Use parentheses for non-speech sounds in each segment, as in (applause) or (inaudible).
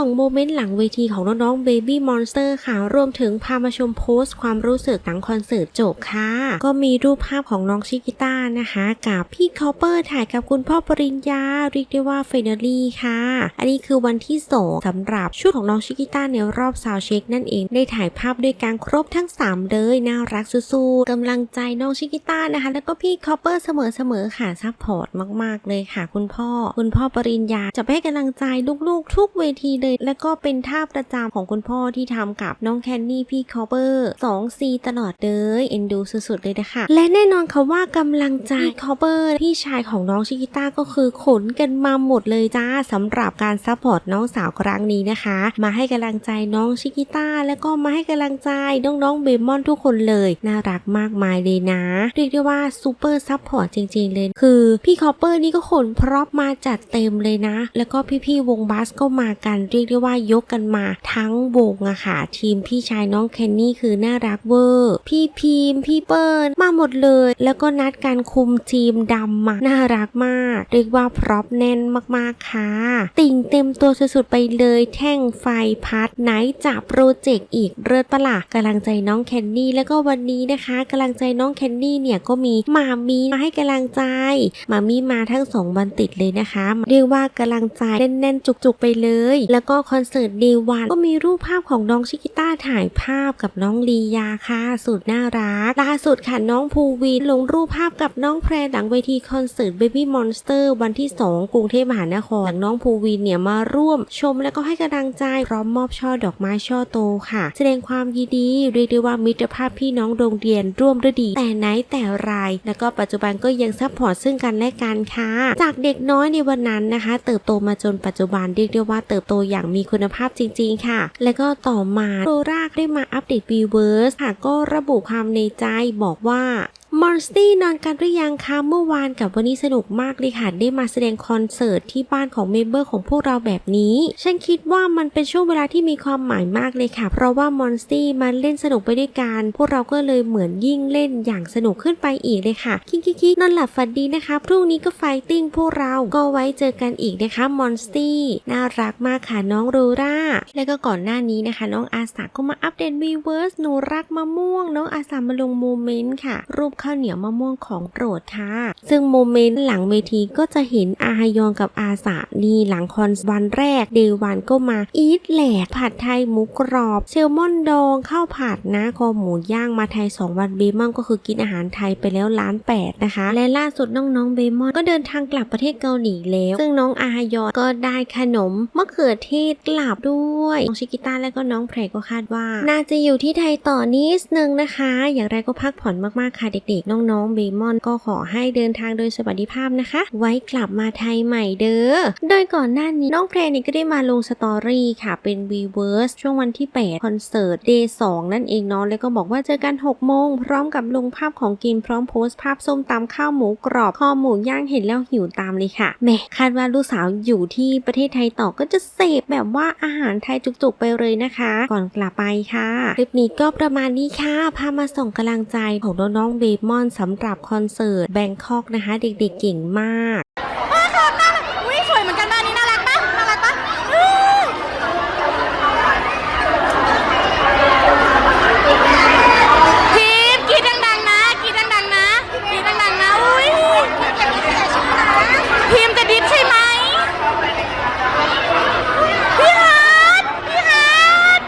ส่งโมเมนต์หลังเวทีของน้องๆ Baby Monster ค่ะ รวมถึงพามาชมโพสต์ความรู้สึกหลังคอนเสิร์ตจบค่ะ ก็มีรูปภาพของน้องชิกิต้านะคะ กับพี่คอปเปอร์ถ่ายกับคุณพ่อปริญญา เรียกได้ว่าเฟเนอรี่ค่ะ อันนี้คือวันที่สองสำหรับชุดของน้องชิกิต้าในรอบซาวเช็คนั่นเอง ได้ถ่ายภาพด้วยการครบทั้ง 3 เลย น่ารักสู้ๆกำลังใจน้องชิกิต้านะคะ แล้วก็พี่คอปเปอร์เสมอๆค่ะซัพพอร์ตมาก ๆ เลยค่ะ คุณพ่อ คุณพ่อปริญญาจะไปให้กำลังใจลูกๆ ทุกเวทีเลยแล้วก็เป็นท่าประจำของคุณพ่อที่ทำกับน้องแคนนี่พี่คอปเปอร์2 c ตลอดเลยเอ็นดูสุดๆเลยนะคะ และแน่นอนค่ะว่ากำลังใจคอปเปอร์พี่ชายของน้องชิกิต้าก็คือขนกันมาหมดเลยจ้าสำหรับการซัพพอร์ตน้องสาวครั้งนี้นะคะ มาให้กำลังใจน้องชิกิต้าแล้วก็มาให้กำลังใจน้องๆเบมอนทุกคนเลยน่ารักมากมายเลยนะเรียกได้ว่าซูเปอร์ซัพพอร์ตจริงๆเลยคือพี่คอปเปอร์นี่ก็ขนพร็อพมาจัดเต็มเลยนะ แล้วก็พี่ๆวงบาสก็มากันเรียกได้ว่ายกกันมาทั้งวงอะค่ะ ทีมพี่ชายน้องแคนนี่คือน่ารักเวอร์ พี่พีมพี่เปิร์นมาหมดเลย แล้วก็นัดการคุมทีมดำมาน่ารักมาก เรียกว่าพร็อพแน่นมากๆค่ะ ติ่งเต็มตัวสุดๆไปเลยแท่งไฟพัดไหนจับโปรเจกต์อีกเลิศปะล่ะกำลังใจน้องแคนนี่แล้วก็วันนี้นะคะกำลังใจน้องแคนนี่เนี่ยก็มีมามีมาให้กำลังใจมามีมาทั้งสองวันติดเลยนะคะ เรียกว่ากำลังใจแน่นๆจุกๆไปเลย แล้วก็คอนเสิร์ตเดวันก็มีรูปภาพของน้องชิกิต้าถ่ายภาพกับน้องลียาค่ะสุดน่ารักล่าสุดค่ะน้องภูวินลงรูปภาพกับน้องแพรหลังเวทีคอนเสิร์ต Baby Monster วันที่ 2 กรุงเทพมหานครน้องภูวินเนี่ยมาร่วมชมและก็ให้กำลังใจพร้อมมอบช่อดอกไม้ช่อโตค่ะ แสดงความยินดีเรียกได้ว่ามิตรภาพพี่น้องโรงเรียนร่วมฤดี แต่ไหนแต่ไรแล้วก็ปัจจุบันก็ยังซัพพอร์ตซึ่งกันและกันค่ะ จากเด็กน้อยในวันนั้นนะคะ เติบโตมาจนปัจจุบันเรียกได้ว่าเติบโตอย่างมีคุณภาพจริง ๆ ค่ะ และก็ต่อมาโรราได้มาอัปเดตวีเวิร์สค่ะก็ระบุความในใจบอกว่า มอนสตี้นอนกันหรือยังคะเมื่อวานกับวันนี้สนุกมากเลยค่ะได้มาแสดงคอนเสิร์ตที่บ้านของเมมเบอร์ของพวกเราแบบนี้ ฉันคิดว่ามันเป็นช่วงเวลาที่มีความหมายมากเลยค่ะ เพราะว่ามอนสตี้มันเล่นสนุกไปด้วยกัน พวกเราก็เลยเหมือนยิ่งเล่นอย่างสนุกขึ้นไปอีกเลยค่ะ คิกคิกนอนหลับฝันดีนะคะ พรุ่งนี้ก็ไฟติ้งพวกเราก็ไว้เจอกันอีกนะคะมอนสตี้น่ารักมากค่ะน้องโรราและก็ก่อนหน้านี้นะคะ น้องอาสาก็มาอัปเดตวีเวิร์สหนูรักมะม่วง น้องอาสามาลงโมเมนต์ค่ะ รูปเขาาวเหนียวมะม่วงของโปรดค่ะ ซึ่งโมเมนต์หลังเวทีก็จะเห็นอาฮยองกับอาสานี่หลังคอนวันแรกเดวันก็มาอีทแหลกผัดไทยหมูกรอบเซลมอนดองข้าวผัดนะคอหมูย่างมาไทย 2 วันเบมอนก็คือกินอาหารไทยไปแล้วล้านแปดนะคะ และล่าสุดน้องๆเบมอนก็เดินทางกลับประเทศเกาหลีแล้ว ซึ่งน้องอาฮยอนก็ได้ขนมมะเขือเทศกลับด้วยน้องชิกิต้าและก็น้องแพรก็คาดว่า น่าจะอยู่ที่ไทยต่อนิดนึงนะคะ อย่างไรก็พักผ่อนมากๆค่ะเด็กๆน้องๆเบมอนก็ขอให้เดินทางโดยสวัสดิภาพนะคะ ไว้กลับมาไทยใหม่เด้อ โดยก่อนหน้านี้น้องแพรนี่ก็ได้มาลงสตอรี่ค่ะเป็น v ีเวิร์สช่วงวันที่ 8 คอนเสิร์ต Day 2นั่นเองเนาะแล้วก็บอกว่าเจอกัน 6 โมง พร้อมกับลงภาพของกินพร้อมโพสต์ภาพส้มตำข้าวหมูกรอบคอหมูย่างเห็นแล้วหิวตามเลยค่ะแหม่คาดว่าลูกสาวอยู่ที่ประเทศไทยต่อก็จะเสพแบบว่าอาหารไทยจุกๆไปเลยนะคะ ก่อนกลับไปค่ะ คลิปนี้ก็ประมาณนี้ค่ะพามาส่งกำลังใจของน้องๆเบมอนสำหรับคอนเสิร์ตแบงคอกนะคะ เด็กๆเก่งมาก อุ้ยสวยเหมือนกันบ้านนี้น่ารักปะน่ารักปะอื้อพีมกรีดดังๆนะกรีดดังๆนะกรีดดังๆนะอุ้ยพีมจะดิฟใช่ไหมพี่ฮาร์ดพี่ฮาร์ด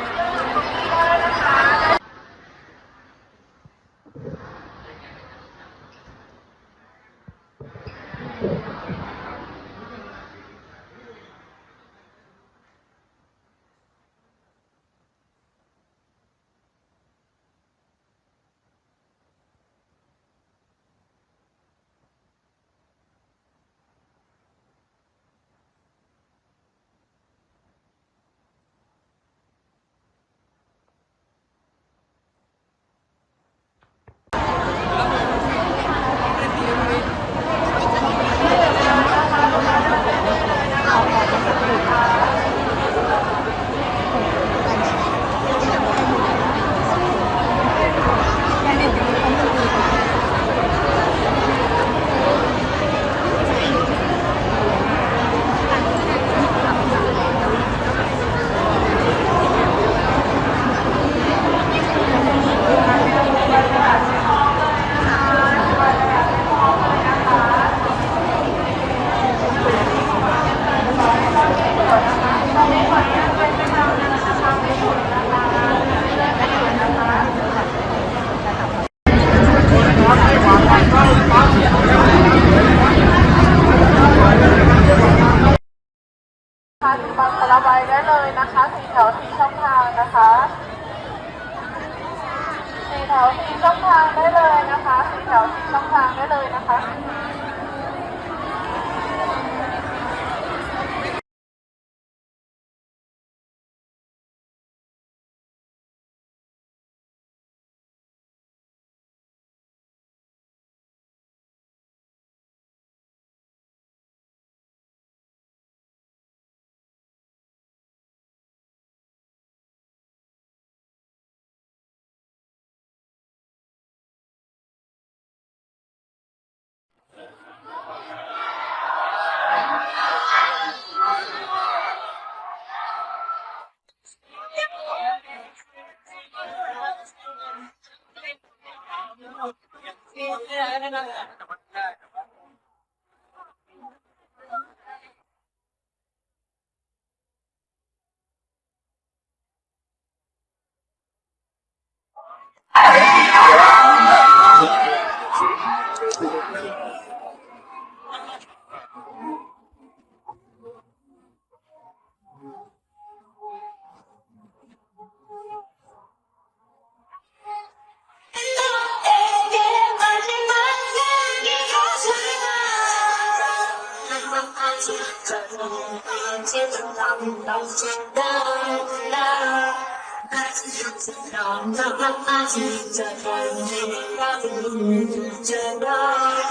ค่ะสีบังคนละใบได้เลยนะคะสีแถวสีช่องทางนะคะสี แถวสีช่องทางได้เลยนะคะสีแถวสีช่องทางได้เลยนะคะ nada. (laughs) chiến trận chiến lòng đồng chiến đấu lao ta chỉ dùng sự đòn ta chỉ trở thành người ta từng chờ đợi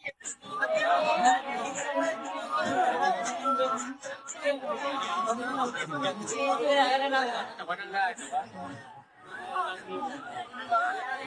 Hãy subscribe cho kênh Ghiền Mì Gõ Để không bỏ lỡ những video hấp dẫn